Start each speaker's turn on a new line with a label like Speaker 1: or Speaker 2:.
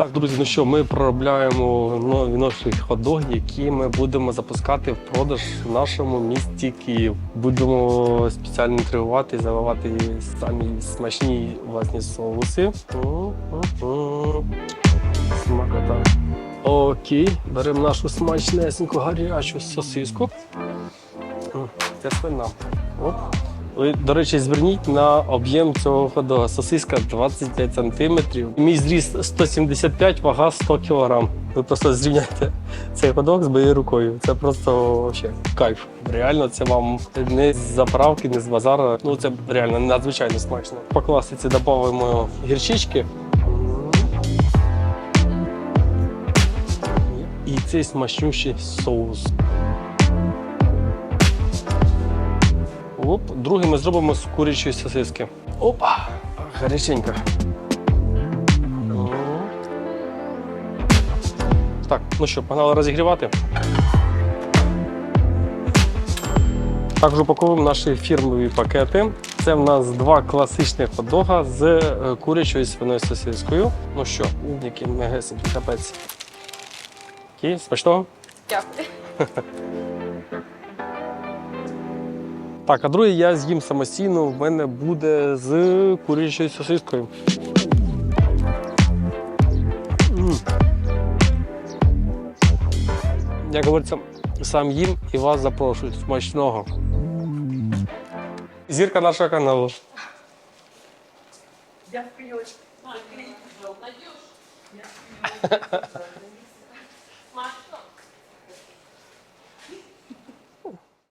Speaker 1: Так, друзі, ну що, ми проробляємо нові наші хот-доги, які ми будемо запускати в продаж в нашому місті Київ. Будемо спеціально інтригувати і заливати самі смачні власні соуси. Смакота. Окей, беремо нашу смачнесеньку гарячу сосиску. Це свина. Оп. Ви, до речі, зверніть на об'єм цього ходога. Сосиска 25 см. Мій зріст 175, вага 100 кг. Ви просто зрівняйте цей ходок з моєю рукою. Це просто вообще кайф. Реально, це вам не з заправки, не з базара. Ну це реально надзвичайно смачно. По класиці додаємо гірчички. І цей смачнющий соус. Оп, другий ми зробимо з курячої сосиски. Опа! Гаряченька. О. Так, ну що, погнали розігрівати. Також упаковуємо наші фірмові пакети. Це в нас два класичних хот-дога з е, курячою свиною сосискою. Ну що, який мегесенький капець. Окей, смачного?
Speaker 2: Дякую.
Speaker 1: Так, а другий я з'їм самостійно, в мене буде з курячою сосискою. Як говориться, сам їм і вас запрошують. Смачного. Зірка нашого каналу.
Speaker 2: Дякую.